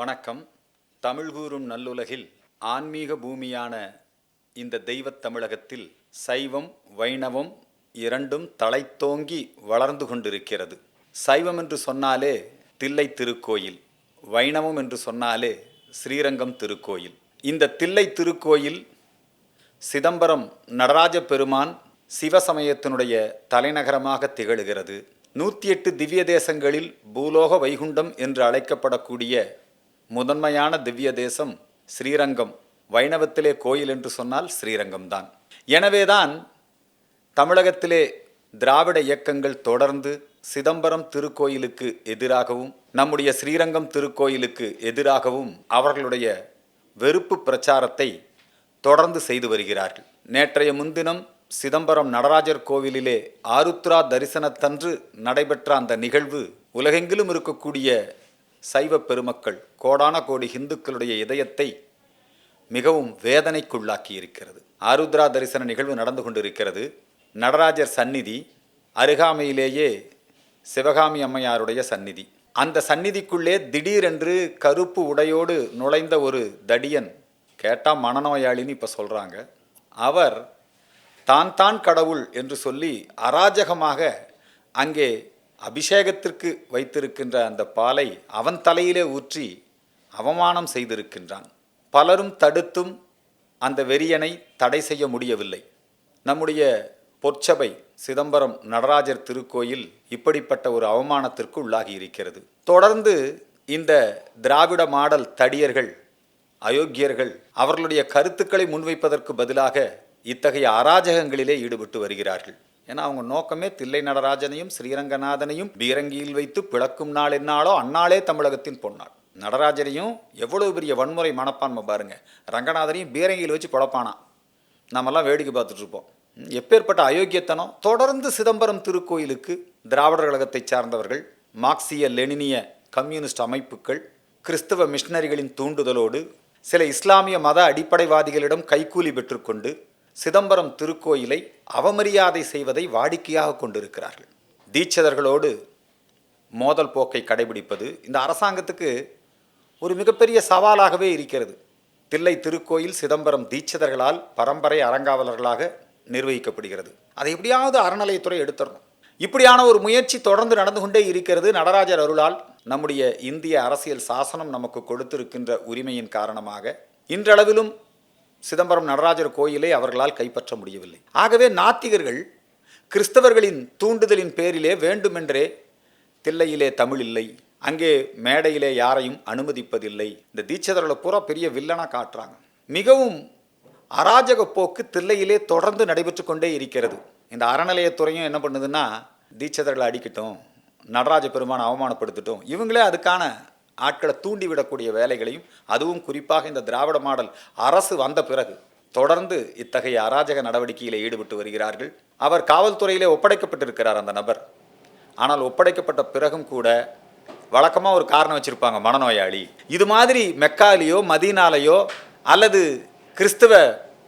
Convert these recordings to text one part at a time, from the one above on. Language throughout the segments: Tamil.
வணக்கம். தமிழ் கூறும் நல்லுலகில் ஆன்மீக பூமியான இந்த தெய்வத் தமிழகத்தில் சைவம் வைணவம் இரண்டும் தலைத்தோங்கி வளர்ந்து கொண்டிருக்கிறது. சைவம் என்று சொன்னாலே தில்லை திருக்கோயில் வைணவம் என்று சொன்னாலே ஸ்ரீரங்கம் திருக்கோயில். இந்த தில்லை திருக்கோயில் சிதம்பரம் நடராஜ பெருமான் சிவசமயத்தினுடைய தலைநகரமாக திகழுகிறது. நூற்றி எட்டு திவ்ய தேசங்களில் பூலோக வைகுண்டம் என்று அழைக்கப்படக்கூடிய முதன்மையான திவ்ய தேசம் ஸ்ரீரங்கம். வைணவத்திலே கோயில் என்று சொன்னால் ஸ்ரீரங்கம்தான். எனவேதான் தமிழகத்திலே திராவிட இயக்கங்கள் தொடர்ந்து சிதம்பரம் திருக்கோயிலுக்கு எதிராகவும் நம்முடைய ஸ்ரீரங்கம் திருக்கோயிலுக்கு எதிராகவும் அவர்களுடைய வெறுப்பு பிரச்சாரத்தை தொடர்ந்து செய்து வருகிறார்கள். நேற்றைய முன்தினம் சிதம்பரம் நடராஜர் கோவிலிலே ஆருத்ரா தரிசனத்தன்று நடைபெற்ற அந்த நிகழ்வு உலகெங்கிலும் இருக்கக்கூடிய சைவ பெருமக்கள் கோடான கோடி இந்துக்களுடைய இதயத்தை மிகவும் வேதனைக்குள்ளாக்கி இருக்கிறது ஆருத்ரா தரிசன நிகழ்வு நடந்து கொண்டிருக்கிறது. நடராஜர் சந்நிதி அருகாமையிலேயே சிவகாமி அம்மையாருடைய சந்நிதி. அந்த சந்நிதிக்குள்ளே திடீரென்று கருப்பு உடையோடு நுழைந்த ஒரு தடியன் கேட்டால் மனநோயாளின்னு இப்போ சொல்கிறாங்க அவர் தான் தான் கடவுள் என்று சொல்லி அராஜகமாக அங்கே அபிஷேகத்திற்கு வைத்திருக்கின்ற அந்த பாலை அவன் தலையிலே ஊற்றி அவமானம் செய்திருக்கின்றான். பலரும் தடுத்தும் அந்த வெறியனை தடை செய்ய முடியவில்லை. நம்முடைய பொற்சபை சிதம்பரம் நடராஜர் திருக்கோயில் இப்படிப்பட்ட ஒரு அவமானத்திற்கு உள்ளாகி இருக்கிறது. தொடர்ந்து இந்த திராவிட மாடல் தடியர்கள் அயோக்கியர்கள் அவர்களுடைய கருத்துக்களை முன்வைப்பதற்கு பதிலாக இத்தகைய அராஜகங்களிலே ஈடுபட்டு வருகிறார்கள். ஏன்னா அவங்க நோக்கமே தில்லை நடராஜனையும் ஸ்ரீரங்கநாதனையும் பீரங்கியில் வைத்து பிளக்கும் நாள் என்னாலோ அந்நாளே தமிழகத்தின் பொன்னாள் நடராஜரையும் எவ்வளோ பெரிய வன்முறை மனப்பான்மை பாருங்க. ரங்கநாதனையும் பீரங்கியில் வச்சு பிழப்பானா? நாமெல்லாம் வேடிக்கை பார்த்துட்ருப்போம் எப்பேற்பட்ட அயோக்கியத்தனம் தொடர்ந்து சிதம்பரம் திருக்கோயிலுக்கு திராவிடர் கழகத்தைச் சார்ந்தவர்கள் மார்க்சிய லெனினிய கம்யூனிஸ்ட் அமைப்புகள் கிறிஸ்தவ மிஷினரிகளின் தூண்டுதலோடு சில இஸ்லாமிய மத அடிப்படைவாதிகளிடம் கைக்கூலி பெற்றுக்கொண்டு சிதம்பரம் திருக்கோயிலை அவமரியாதை செய்வதை வாடிக்கையாக கொண்டிருக்கிறார்கள். தீட்சிதர்களோடு மோதல் போக்கை கடைபிடிப்பது இந்த அரசாங்கத்துக்கு ஒரு மிகப்பெரிய சவாலாகவே இருக்கிறது. தில்லை திருக்கோயில் சிதம்பரம் தீட்சிதர்களால் பரம்பரை அறங்காவலர்களாக நிர்வகிக்கப்படுகிறது. அதை எப்படியாவது அறநிலையத்துறை எடுத்துடணும். இப்படியான ஒரு முயற்சி தொடர்ந்து நடந்து கொண்டே இருக்கிறது நடராஜர் அருளால் நம்முடைய இந்திய அரசியல் சாசனம் நமக்கு கொடுத்திருக்கின்ற உரிமையின் காரணமாக. இன்றளவிலும் சிதம்பரம் நடராஜர் கோயிலை அவர்களால் கைப்பற்ற முடியவில்லை. ஆகவே நாத்திகர்கள் கிறிஸ்தவர்களின் தூண்டுதலின் பேரிலே வேண்டுமென்றே தில்லையிலே தமிழ் இல்லை அங்கே மேடையிலே யாரையும் அனுமதிப்பதில்லை. இந்த தீட்சிதர்களை பூரா பெரிய வில்லனாக காட்டுறாங்க. மிகவும் அராஜக போக்கு தில்லையிலே தொடர்ந்து நடைபெற்று கொண்டே இருக்கிறது. இந்த அறநிலையத்துறையும் என்ன பண்ணுதுன்னா தீட்சிதர்களை அடிக்கட்டும் நடராஜ பெருமானை அவமானப்படுத்தட்டும் இவங்களே அதுக்கான ஆட்களை தூண்டிவிடக்கூடிய வேலைகளையும் அதுவும் குறிப்பாக இந்த திராவிட மாடல் அரசு வந்த பிறகு தொடர்ந்து இத்தகைய அராஜக நடவடிக்கையில் ஈடுபட்டு வருகிறார்கள். அவர் காவல்துறையிலே ஒப்படைக்கப்பட்டிருக்கிறார் அந்த நபர். ஆனால் ஒப்படைக்கப்பட்ட பிறகும் கூட வழக்கமாக ஒரு காரணம் வச்சுருப்பாங்க மனநோயாளி. இது மாதிரி மெக்காலியோ மதீனாலையோ அல்லது கிறிஸ்துவ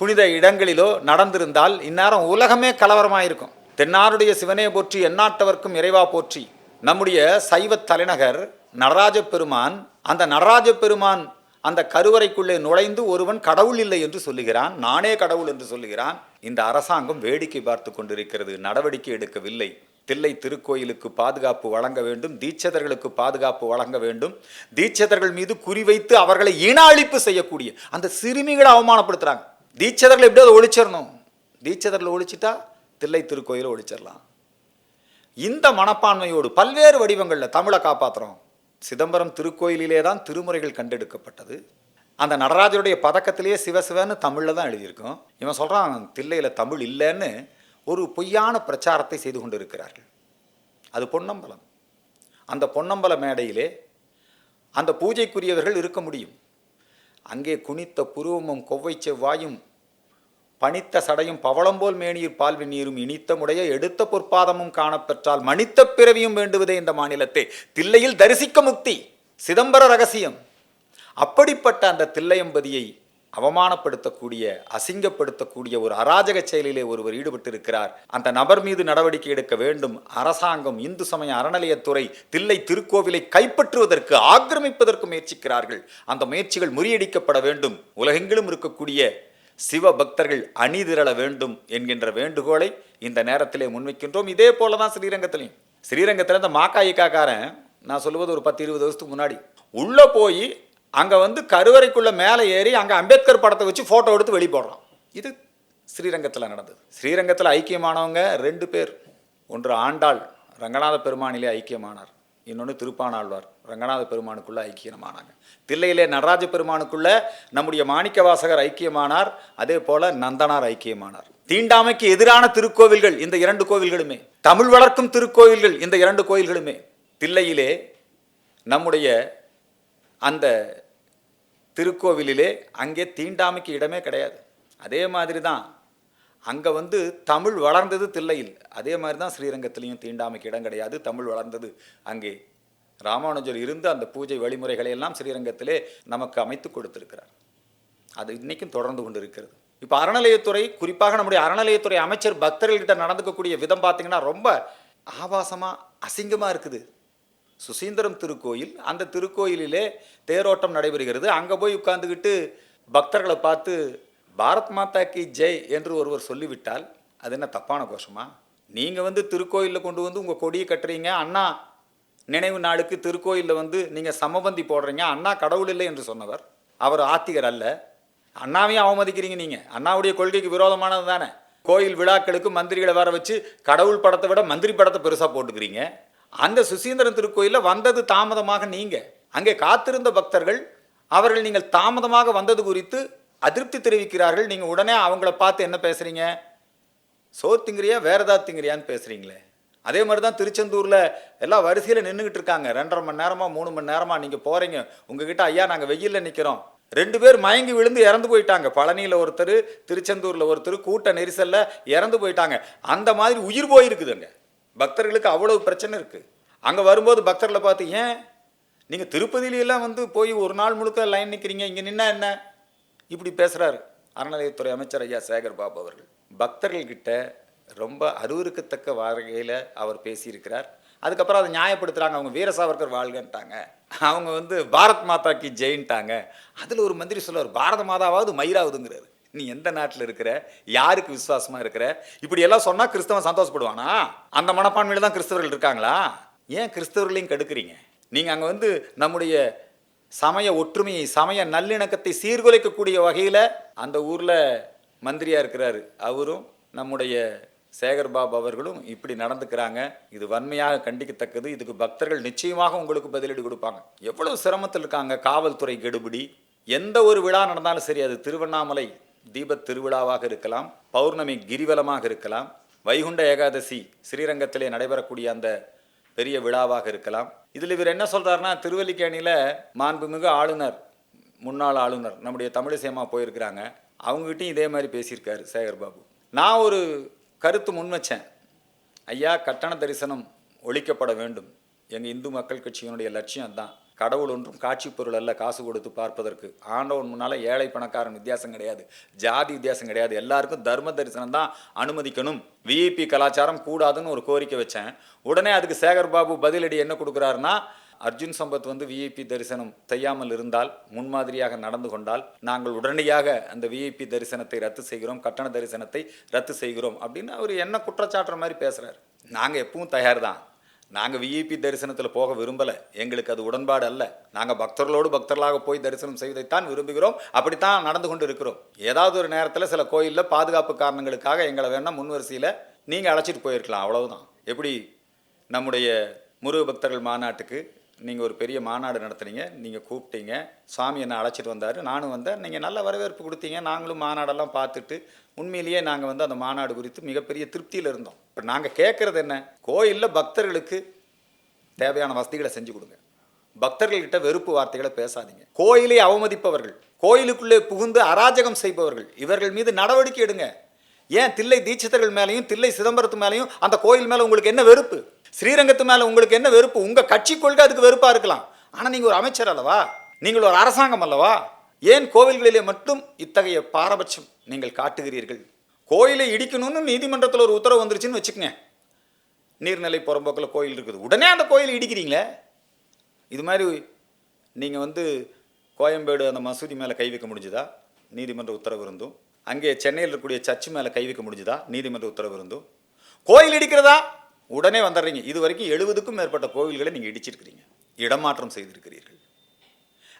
புனித இடங்களிலோ நடந்திருந்தால் இந்நேரம் உலகமே கலவரமாக இருக்கும் தென்னாருடைய சிவனே போற்றி எந்நாட்டவர்க்கும் இறைவா போற்றி. நம்முடைய சைவ தலைநகர் நடராஜ பெருமான் அந்த நடராஜ பெருமான் அந்த கருவறைக்குள்ளே நுழைந்து ஒருவன் கடவுள் இல்லை என்று சொல்லுகிறான் நானே கடவுள் என்று சொல்லுகிறான் இந்த அரசாங்கம் வேடிக்கை பார்த்து கொண்டிருக்கிறது நடவடிக்கை எடுக்கவில்லை. தில்லை திருக்கோயிலுக்கு பாதுகாப்பு வழங்க வேண்டும் தீட்சதர்களுக்கு பாதுகாப்பு வழங்க வேண்டும். தீட்சதர்கள் மீது குறிவைத்து அவர்களை இன அழிப்பு செய்யக்கூடிய அந்த சிறுமிகளை அவமானப்படுத்துறாங்க. எப்படி எப்படியாவது ஒழிச்சிடணும்? தீட்சதர்களை ஒழிச்சிட்டா தில்லை திருக்கோயிலை ஒழிச்சிடலாம். இந்த மனப்பான்மையோடு பல்வேறு வடிவங்களில் தமிழை காப்பாற்றுறோம் சிதம்பரம் திருக்கோயிலிலே தான் திருமுறைகள் கண்டெடுக்கப்பட்டது. அந்த நடராஜருடைய பதக்கத்திலேயே சிவசிவன்னு தமிழில் தான் எழுதியிருக்கோம். இவன் சொல்கிறான் தில்லையில் தமிழ் இல்லைன்னு ஒரு பொய்யான பிரச்சாரத்தை செய்து கொண்டிருக்கிறார்கள். அது பொன்னம்பலம். அந்த பொன்னம்பல மேடையிலே அந்த பூஜைக்குரியவர்கள் இருக்க முடியும். அங்கே குனித்த புருவமும் கொவ்வை செவ்வாயும் பனித்த சடையும் பவளம்போல் மேனியூர் பால்வி நீரும் இனித்த முடைய எடுத்த பொற்பாதமும் காணப்பெற்றால் மனித்த பிறவியும் வேண்டுவதே இந்த மாநிலத்தை. தில்லையில் தரிசிக்க முக்தி சிதம்பர ரகசியம். அப்படிப்பட்ட அந்த தில்லையம்பதியை அவமானப்படுத்தக்கூடிய அசிங்கப்படுத்தக்கூடிய ஒரு அராஜக செயலிலே ஒருவர் ஈடுபட்டிருக்கிறார். அந்த நபர் மீது நடவடிக்கை எடுக்க வேண்டும். அரசாங்கம் இந்து சமய அறநிலையத்துறை தில்லை திருக்கோவிலை கைப்பற்றுவதற்கு ஆக்கிரமிப்பதற்கு முயற்சிக்கிறார்கள். அந்த முயற்சிகள் முறியடிக்கப்பட வேண்டும். உலகெங்கிலும் இருக்கக்கூடிய சிவ பக்தர்கள் அணிதிரள வேண்டும் என்கின்ற வேண்டுகோளை இந்த நேரத்திலே முன்வைக்கின்றோம். இதே போல தான் ஸ்ரீரங்கத்திலையும். ஸ்ரீரங்கத்தில் இந்த மாக்காயிக்காக்காரன் நான் சொல்லுவது ஒரு பத்து இருபது வருஷத்துக்கு முன்னாடி உள்ளே போய் அங்கே வந்து கருவறைக்குள்ளே மேலே ஏறி அங்கே அம்பேத்கர் படத்தை வச்சு ஃபோட்டோ எடுத்து வெளி போடுறான் இது ஸ்ரீரங்கத்தில் நடந்தது. ஸ்ரீரங்கத்தில் ஐக்கியமானவங்க ரெண்டு பேர். ஒன்று ஆண்டாள் ரங்கநாத பெருமானிலே ஐக்கியமானார். இன்னொன்று திருப்பானாழ்வார். ரங்கநாத பெருமானுக்குள்ள ஐக்கியமானாங்க. தில்லையிலே நடராஜ பெருமானுக்குள்ள நம்முடைய மாணிக்க வாசகர் ஐக்கியமானார் அதே போல நந்தனார் ஐக்கியமானார். தீண்டாமைக்கு எதிரான திருக்கோவில்கள் இந்த இரண்டு கோவில்களுமே தமிழ் வளர்க்கும் திருக்கோவில்கள் இந்த இரண்டு கோயில்களுமே தில்லையிலே நம்முடைய அந்த திருக்கோவிலிலே அங்கே தீண்டாமைக்கு இடமே கிடையாது. அதே மாதிரி தான் அங்கே வந்து தமிழ் வளர்ந்தது தில்லையில். அதே மாதிரி தான் ஸ்ரீரங்கத்திலையும் தீண்டாமைக்கு இடம் கிடையாது. தமிழ் வளர்ந்தது அங்கே. ராமானுஜர் இருந்து அந்த பூஜை வழிமுறைகளை எல்லாம் ஸ்ரீரங்கத்திலே நமக்கு அமைத்து கொடுத்திருக்கிறார். அது இன்றைக்கும் தொடர்ந்து கொண்டு இருக்கிறது இப்போ அறநிலையத்துறை குறிப்பாக நம்முடைய அறநிலையத்துறை அமைச்சர் பக்தர்கள்கிட்ட நடந்துக்கக்கூடிய விதம் பார்த்திங்கன்னா ரொம்ப ஆபாசமாக அசிங்கமாக இருக்குது. சுசீந்திரம் திருக்கோயில் அந்த திருக்கோயிலிலே தேரோட்டம் நடைபெறுகிறது. அங்கே போய் உட்காந்துக்கிட்டு பக்தர்களை பார்த்து பாரத் மாதா கி ஜெய் என்று ஒருவர் சொல்லிவிட்டால் அது என்ன தப்பான கோஷமா? நீங்கள் வந்து திருக்கோயிலில் கொண்டு வந்து உங்கள் கொடியை கட்டுறீங்க அண்ணா நினைவு நாளுக்கு திருக்கோயிலில் வந்து நீங்கள் சமபந்தி போடுறீங்க அண்ணா கடவுள் இல்லை என்று சொன்னவர். அவர் ஆத்திகர் அல்ல. அண்ணாவையும் அவமதிக்கிறீங்க நீங்கள் அண்ணாவுடைய கொள்கைக்கு விரோதமானது தானே. கோயில் விழாக்களுக்கு மந்திரிகளை வர வச்சு கடவுள் படத்தை விட மந்திரி படத்தை பெருசாக போட்டுக்கிறீங்க. அந்த சுசீந்திரன் திருக்கோயிலில் வந்தது தாமதமாக நீங்கள் அங்கே காத்திருந்த பக்தர்கள் அவர்கள் நீங்கள் தாமதமாக வந்தது குறித்து அதிருப்தி தெரிவிக்கிறார்கள். நீங்கள் உடனே அவங்கள பார்த்து என்ன பேசுகிறீங்க சோறு திங்கிறியா ஏதாவது திங்கிறியான்னு பேசுகிறீங்களே அதே மாதிரி தான் திருச்செந்தூரில் எல்லாம் வரிசையில் நின்றுக்கிட்டு இருக்காங்க. ரெண்டரை மணி நேரமாக மூணு மணி நேரமாக நீங்கள் போகிறீங்க உங்ககிட்ட ஐயா நாங்கள் வெயிலில் நிற்கிறோம் ரெண்டு பேர் மயங்கி விழுந்து இறந்து போயிட்டாங்க. பழனியில் ஒருத்தர் திருச்செந்தூரில் ஒருத்தர் கூட்ட நெரிசலில் இறந்து போயிட்டாங்க. அந்த மாதிரி உயிர் போயிருக்குதுங்க. பக்தர்களுக்கு அவ்வளவு பிரச்சனை இருக்குது அங்கே வரும்போது பக்தர்களை பார்த்து ஏன்? நீங்கள் திருப்பதியிலலாம் வந்து போய் ஒரு நாள் முழுக்க லைன் நிற்கிறீங்க இங்கே நின்னா என்ன? இப்படி பேசுகிறாரு அறநிலையத்துறை அமைச்சர் ஐயா சேகர் பாபு அவர்கள். பக்தர்கள்கிட்ட ரொம்ப அருவருக்கத்தக்க வகையில் அவர் பேசியிருக்கிறார். அதுக்கப்புறம் அதை நியாயப்படுத்துகிறாங்க அவங்க வீர சாவர்கர் வாழ்கன்ட்டாங்க. அவங்க வந்து பாரத் மாதாக்கு ஜெயின்ட்டாங்க. அதில் ஒரு மந்திரி சொல்லுவார் பாரத மாதாவாவது மயிராவதுங்கிறாரு. நீ எந்த நாட்டில் இருக்கிற? யாருக்கு விசுவாசமாக இருக்கிற? இப்படி எல்லாம் சொன்னால் கிறிஸ்தவன் சந்தோஷப்படுவானா? அந்த மனப்பான்மையில் தான் கிறிஸ்தவர்கள் இருக்காங்களா? ஏன் கிறிஸ்தவர்களையும் கெடுக்குறீங்க? நீங்கள் அங்கே வந்து நம்முடைய சமய ஒற்றுமையை சமய நல்லிணக்கத்தை சீர்குலைக்கக்கூடிய வகையில் அந்த ஊரில் மந்திரியாக இருக்கிறாரு. அவரும் நம்முடைய சேகர்பாபு அவர்களும் இப்படி நடந்துக்கிறாங்க. இது வன்மையாக கண்டிக்கத்தக்கது. இதுக்கு பக்தர்கள் நிச்சயமாக உங்களுக்கு பதிலடி கொடுப்பாங்க. எவ்வளவு சிரமத்தில் இருக்காங்க காவல்துறை கெடுபிடி. எந்த ஒரு விழா நடந்தாலும் சரி அது திருவண்ணாமலை தீபத் திருவிழாவாக இருக்கலாம் பௌர்ணமி கிரிவலமாக இருக்கலாம். வைகுண்ட ஏகாதசி ஸ்ரீரங்கத்திலே நடைபெறக்கூடிய அந்த பெரிய விழாவாக இருக்கலாம். இதில் இவர் என்ன சொல்கிறாருன்னா திருவல்லிக்கேணியில் மாண்புமிகு ஆளுநர் முன்னாள் ஆளுநர் நம்முடைய தமிழிசையம்மா போயிருக்கிறாங்க. அவங்ககிட்டையும் இதே மாதிரி பேசியிருக்காரு சேகர் பாபு நான் ஒரு கருத்து முன் வச்சேன். ஐயா கட்டண தரிசனம் ஒழிக்கப்பட வேண்டும். எங்கள் இந்து மக்கள் கட்சியினுடைய லட்சியம் அதுதான் கடவுள் ஒன்றும் காட்சி பொருள் அல்ல காசு கொடுத்து பார்ப்பதற்கு. ஆண்டவன் முன்னால் ஏழை பணக்காரன் வித்தியாசம் கிடையாது. ஜாதி வித்தியாசம் கிடையாது. எல்லாருக்கும் தர்ம தரிசனம் தான் அனுமதிக்கணும். விஐபி கலாச்சாரம் கூடாதுன்னு ஒரு கோரிக்கை வச்சேன். உடனே அதுக்கு சேகர் பாபு பதிலடி என்ன கொடுக்குறாருன்னா அர்ஜுன் சம்பத் வந்து விஐபி தரிசனம் செய்யாமல் இருந்தால் முன்மாதிரியாக நடந்து கொண்டால் நாங்கள் உடனடியாக அந்த விஐபி தரிசனத்தை ரத்து செய்கிறோம் கட்டண தரிசனத்தை ரத்து செய்கிறோம். அப்படின்னு அவர் என்ன குற்றச்சாட்டுற மாதிரி பேசுகிறார் நாங்கள் எப்பவும் தயார் தான் நாங்கள் விஐபி தரிசனத்தில் போக விரும்பலை. எங்களுக்கு அது உடன்பாடு அல்ல. நாங்கள் பக்தர்களோடு பக்தர்களாக போய் தரிசனம் செய்வதைத்தான் விரும்புகிறோம். அப்படித்தான் நடந்து கொண்டு இருக்கிறோம் ஏதாவது ஒரு நேரத்தில் சில கோயிலில் பாதுகாப்பு காரணங்களுக்காக எங்களை வேணால் முன்வரிசையில் நீங்கள் அழைச்சிட்டு போயிருக்கலாம். அவ்வளவுதான். எப்படி நம்முடைய முருக பக்தர்கள் மாநாட்டுக்கு நீங்கள் ஒரு பெரிய மாநாடு நடத்துனீங்க. நீங்கள் கூப்பிட்டீங்க. சாமி என்னை அழைச்சிட்டு வந்தார். நானும் வந்தேன். நீங்கள் நல்ல வரவேற்பு கொடுத்தீங்க. நாங்களும் மாநாடெல்லாம் பார்த்துட்டு உண்மையிலேயே நாங்கள் வந்து அந்த மாநாடு குறித்து மிகப்பெரிய திருப்தியில் இருந்தோம். இப்போ நாங்கள் கேட்குறது என்ன? கோயிலில் பக்தர்களுக்கு தேவையான வசதிகளை செஞ்சு கொடுங்க. பக்தர்கள்கிட்ட வெறுப்பு வார்த்தைகளை பேசாதீங்க. கோயிலை அவமதிப்பவர்கள் கோயிலுக்குள்ளே புகுந்து அராஜகம் செய்பவர்கள் இவர்கள் மீது நடவடிக்கை எடுங்க. ஏன் தில்லை தீட்சிதர்கள் மேலேயும் தில்லை சிதம்பரத்து மேலேயும் அந்த கோயில் மேலே உங்களுக்கு என்ன வெறுப்பு? ஸ்ரீரங்கத்து மேலே உங்களுக்கு என்ன வெறுப்பு? உங்கள் கட்சி கொள்கை அதுக்கு வெறுப்பாக இருக்கலாம். ஆனால் நீங்கள் ஒரு அமைச்சர் அல்லவா? நீங்கள் ஒரு அரசாங்கம் அல்லவா? ஏன் கோவில்களிலே மட்டும் இத்தகைய பாரபட்சம் நீங்கள் காட்டுகிறீர்கள்? கோயிலை இடிக்கணும்னு நீதிமன்றத்தில் ஒரு உத்தரவு வந்துருச்சுன்னு வச்சுக்கோங்க. நீர்நிலை புறம்போக்கில் கோயில் இருக்குது. உடனே அந்த கோயிலை இடிக்கிறீங்களே? இது மாதிரி நீங்கள் வந்து கோயம்பேடு அந்த மசூதி மேலே கை வைக்க முடிஞ்சுதா? நீதிமன்ற உத்தரவு இருந்தும். அங்கே சென்னையில் இருக்கக்கூடிய சர்ச்சு மேலே கை வைக்க முடிஞ்சுதா? நீதிமன்ற உத்தரவு இருந்தும். கோயில் இடிக்கிறதா? உடனே வந்துடுறீங்க. இது வரைக்கும் எழுபதுக்கும் மேற்பட்ட கோவில்களை நீங்கள் இடிச்சிருக்கிறீங்க. இடமாற்றம் செய்திருக்கிறீர்கள்.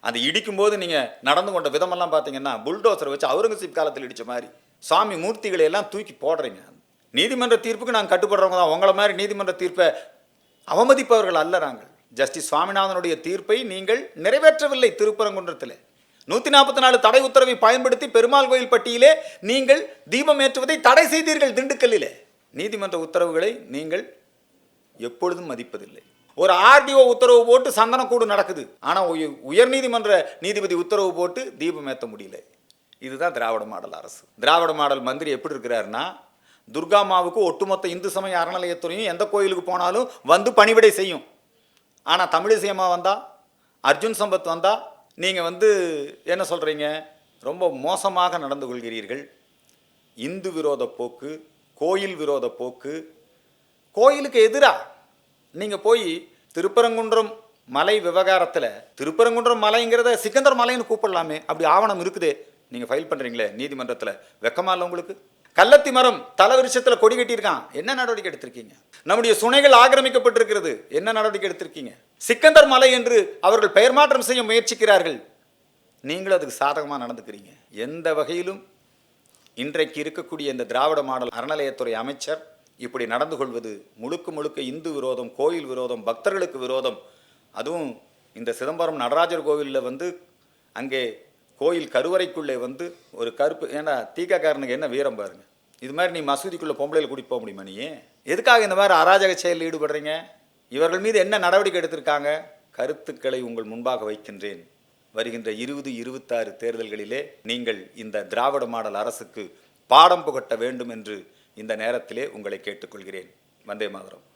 அந்த இடிக்கும்போது நீங்கள் நடந்து கொண்ட விதமெல்லாம் பார்த்தீங்கன்னா புல்டோசரை வச்சு அவுரங்கசீப் காலத்தில் இடித்த மாதிரி. சாமி மூர்த்திகளை எல்லாம் தூக்கி போடுறீங்க. நீதிமன்ற தீர்ப்புக்கு நாங்கள் கட்டுப்படுறவங்க தான். உங்களை மாதிரி நீதிமன்ற தீர்ப்பை அவமதிப்பவர்கள் அல்ல நாங்கள். ஜஸ்டிஸ் சுவாமிநாதனுடைய தீர்ப்பை நீங்கள் நிறைவேற்றவில்லை திருப்பரங்குன்றத்தில். நூற்றி நாற்பத்தி நாலு தடை உத்தரவை பயன்படுத்தி பெருமாள் கோயில் பட்டியலே நீங்கள் தீபம் ஏற்றுவதை தடை செய்தீர்கள் திண்டுக்கல்லிலே. நீதிமன்ற உத்தரவுகளை நீங்கள் எப்பொழுதும் மதிப்பதில்லை. ஒரு ஆர்டிஓ உத்தரவு போட்டு சந்தனக்கூடு நடக்குது. ஆனால் உயர் நீதிமன்ற நீதிபதி உத்தரவு போட்டு தீபம் ஏற்ற முடியல. இதுதான் திராவிட மாடல் அரசு. திராவிட மாடல் மந்திரி எப்படி இருக்கிறாருன்னா துர்காமாவுக்கு ஒட்டுமொத்த இந்து சமய அறநிலையத்துறையும் எந்த கோயிலுக்கு போனாலும் வந்து பணிவிடை செய்யும். ஆனால் தமிழிசையம்மா வந்தால் அர்ஜுன் சம்பத் வந்தால் நீங்கள் வந்து என்ன சொல்கிறீங்க ரொம்ப மோசமாக நடந்து கொள்கிறீர்கள். இந்து விரோத போக்கு கோயில் விரோத போக்கு கோயிலுக்கு எதிராக நீங்கள் போய் திருப்பரங்குன்றம் மலை விவகாரத்தில் திருப்பரங்குன்றம் மலைங்கிறத சிக்கந்தர் மலைன்னு கூப்பிடலாமே அப்படி ஆவணம் இருக்குதே. நீங்கள் ஃபைல் பண்ணுறீங்களே நீதிமன்றத்தில். வெக்கமா இல்லை உங்களுக்கு? கள்ளத்தி மரம் தலை விருஷத்தில் கொடி கட்டியிருக்கான். என்ன நடவடிக்கை எடுத்திருக்கீங்க? நம்முடைய சுனைகள் ஆக்கிரமிக்கப்பட்டிருக்கிறது. என்ன நடவடிக்கை எடுத்திருக்கீங்க? சிக்கந்தர் மலை என்று அவர்கள் பெயர் மாற்றம் செய்ய முயற்சிக்கிறார்கள். நீங்களும் அதுக்கு சாதகமாக நடந்துக்கிறீங்க. எந்த வகையிலும் இன்றைக்கு இருக்கக்கூடிய இந்த திராவிட மாடல் அறநிலையத்துறை அமைச்சர் இப்படி நடந்து கொள்வது முழுக்க முழுக்க இந்து விரோதம் கோயில் விரோதம் பக்தர்களுக்கு விரோதம். அதுவும் இந்த சிதம்பரம் நடராஜர் கோவிலில் வந்து அங்கே கோயில் கருவறைக்குள்ளே வந்து ஒரு கருப்பு ஏன்னா தீக்காக்காரனுக்கு என்ன வீரம் பாருங்க. இது மாதிரி நீ மசூதிக்குள்ளே பொம்பளையில் கூட்டிட்டு போக முடியுமா நீ? எதுக்காக இந்த மாதிரி அராஜக செயலில் ஈடுபடுறீங்க? இவர்கள் மீது என்ன நடவடிக்கை எடுத்திருக்காங்க? கருத்துக்களை உங்கள் முன்பாக வைக்கின்றேன். வருகின்ற இருபது இருபத்தாறு தேர்தல்களிலே நீங்கள் இந்த திராவிட மாடல் அரசுக்கு பாடம் புகட்ட வேண்டும் என்று இந்த நேரத்திலே உங்களை கேட்டுக்கொள்கிறேன். வந்தே மாதரம்.